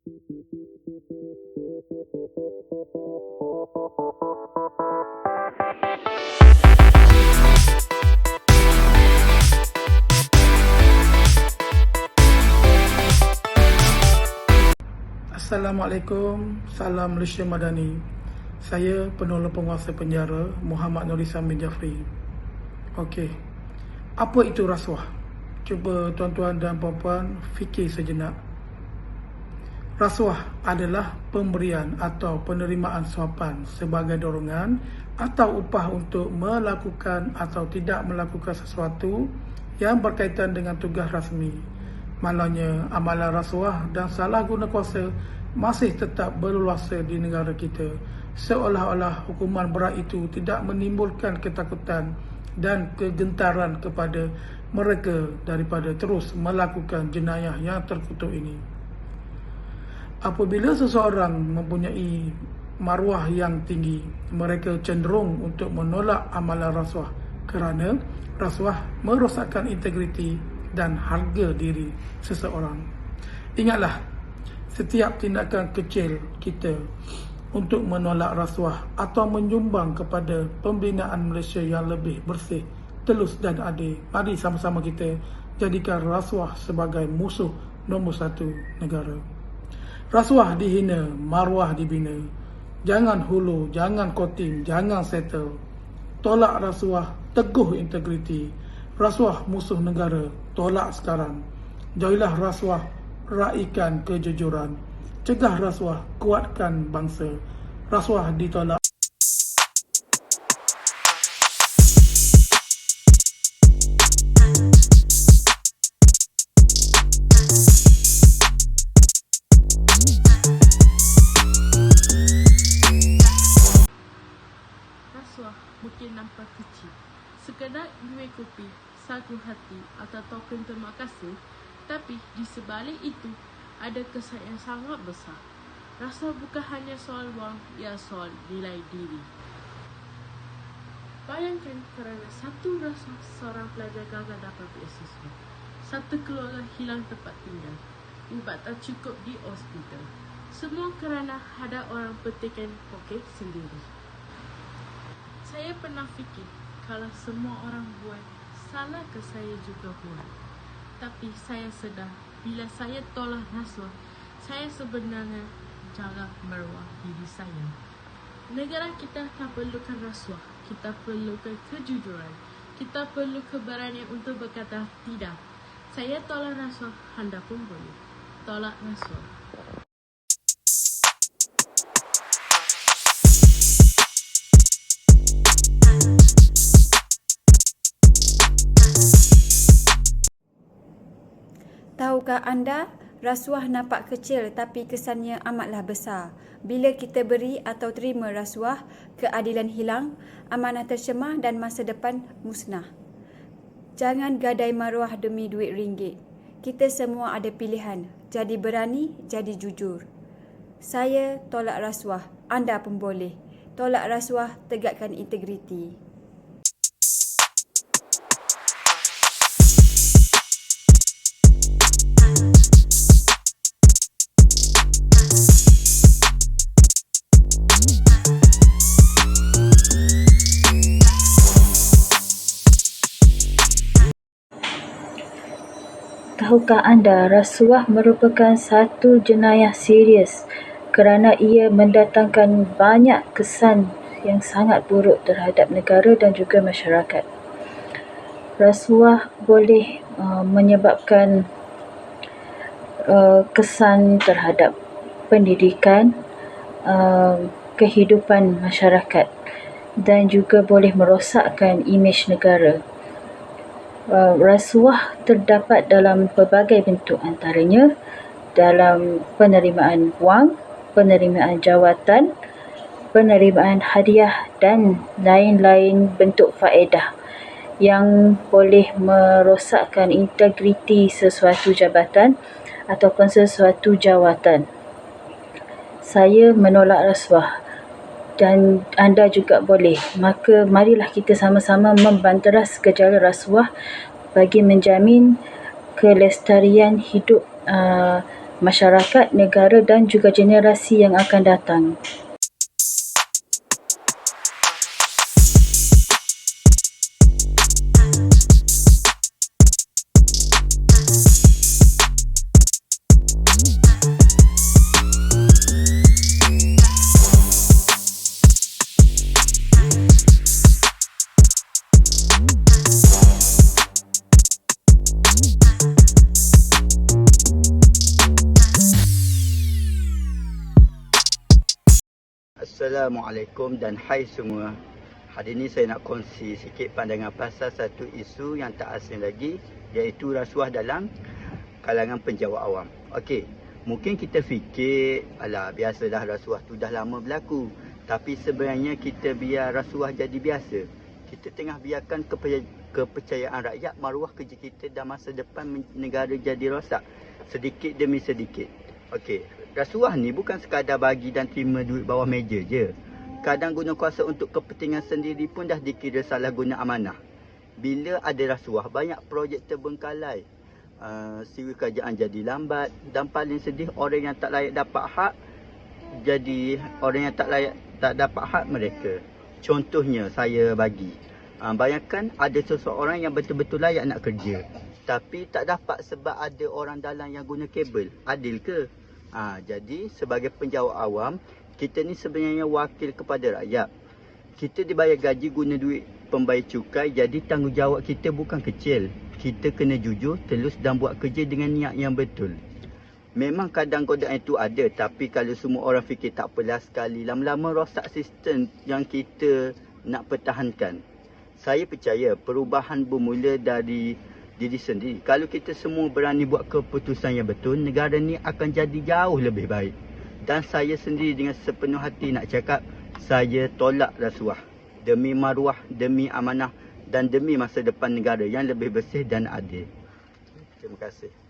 Assalamualaikum, salam Malaysia Madani. Saya penolong penguasa penjara Muhammad Nurisan bin Jafri. Okey. Apa itu rasuah? Cuba tuan-tuan dan puan-puan fikir sejenak. Rasuah adalah pemberian atau penerimaan suapan sebagai dorongan atau upah untuk melakukan atau tidak melakukan sesuatu yang berkaitan dengan tugas rasmi. Malangnya amalan rasuah dan salah guna kuasa masih tetap berluasa di negara kita seolah-olah hukuman berat itu tidak menimbulkan ketakutan dan kegentaran kepada mereka daripada terus melakukan jenayah yang terkutuk ini. Apabila seseorang mempunyai maruah yang tinggi, mereka cenderung untuk menolak amalan rasuah kerana rasuah merosakkan integriti dan harga diri seseorang. Ingatlah, setiap tindakan kecil kita untuk menolak rasuah atau menyumbang kepada pembinaan Malaysia yang lebih bersih, telus dan adil. Mari sama-sama kita jadikan rasuah sebagai musuh nombor satu negara. Rasuah dihina, maruah dibina. Jangan hulu, jangan kotim, jangan settle. Tolak rasuah, teguh integriti. Rasuah musuh negara, tolak sekarang. Jauhilah rasuah, raikan kejujuran. Cegah rasuah, kuatkan bangsa. Rasuah ditolak. Kopi, satu hati atau token terima kasih. Tapi di sebalik itu ada kesan yang sangat besar. Rasuah bukan hanya soal wang, ia soal nilai diri. Bayangkan kerana satu rasuah seorang pelajar gagal dapat beasiswa. Satu keluarga hilang tempat tinggal. Ubat tak cukup di hospital. Semua kerana ada orang petikan poket sendiri. Saya pernah fikir kalau semua orang buat, salah ke saya juga buat. Tapi saya sedar bila saya tolak rasuah, saya sebenarnya jaga maruah diri saya. Negara kita tak perlukan rasuah, kita perlukan kejujuran. Kita perlu keberanian untuk berkata tidak. Saya tolak rasuah, anda pun boleh. Tolak rasuah. Tahukah anda, rasuah nampak kecil tapi kesannya amatlah besar. Bila kita beri atau terima rasuah, keadilan hilang, amanah tercemar dan masa depan musnah. Jangan gadai maruah demi duit ringgit. Kita semua ada pilihan. Jadi berani, jadi jujur. Saya tolak rasuah. Anda pun boleh. Tolak rasuah, tegakkan integriti. Tahukah anda rasuah merupakan satu jenayah serius kerana ia mendatangkan banyak kesan yang sangat buruk terhadap negara dan juga masyarakat. Rasuah boleh uh, menyebabkan uh, kesan terhadap pendidikan, uh, kehidupan masyarakat dan juga boleh merosakkan imej negara. Uh, rasuah terdapat dalam pelbagai bentuk antaranya dalam penerimaan wang, penerimaan jawatan, penerimaan hadiah dan lain-lain bentuk faedah yang boleh merosakkan integriti sesuatu jabatan ataupun sesuatu jawatan. Saya menolak rasuah dan anda juga boleh. Maka marilah kita sama-sama membanteras gejala rasuah bagi menjamin kelestarian hidup uh, masyarakat, negara dan juga generasi yang akan datang. Assalamualaikum dan hai semua. Hari ini saya nak kongsi sikit pandangan pasal satu isu yang tak asing lagi iaitu rasuah dalam kalangan penjawat awam. Okey, mungkin kita fikir alah biasalah rasuah tu dah lama berlaku. Tapi sebenarnya kita biar rasuah jadi biasa. Kita tengah biarkan kepercayaan rakyat maruah kerja kita dan masa depan negara jadi rosak sedikit demi sedikit. Okey, rasuah ni bukan sekadar bagi dan terima duit bawah meja je. Kadang guna kuasa untuk kepentingan sendiri pun dah dikira salah guna amanah. Bila ada rasuah, banyak projek terbengkalai. Uh, siwi kerajaan jadi lambat dan paling sedih orang yang tak layak dapat hak jadi orang yang tak layak tak dapat hak mereka. Contohnya saya bagi. Uh, bayangkan ada seseorang yang betul-betul layak nak kerja. Tapi tak dapat sebab ada orang dalam yang guna kabel. Adil ke? Ha, jadi sebagai penjawat awam, kita ni sebenarnya wakil kepada rakyat. Kita dibayar gaji guna duit pembayar cukai, jadi tanggungjawab kita bukan kecil. Kita kena jujur, telus dan buat kerja dengan niat yang betul. Memang kadang godaan itu ada, tapi kalau semua orang fikir tak apalah sekali, lama-lama rosak sistem yang kita nak pertahankan. Saya percaya perubahan bermula dari diri sendiri. Kalau kita semua berani buat keputusan yang betul, negara ni akan jadi jauh lebih baik. Dan saya sendiri dengan sepenuh hati nak cakap, saya tolak rasuah. Demi maruah, demi amanah dan demi masa depan negara yang lebih bersih dan adil. Terima kasih.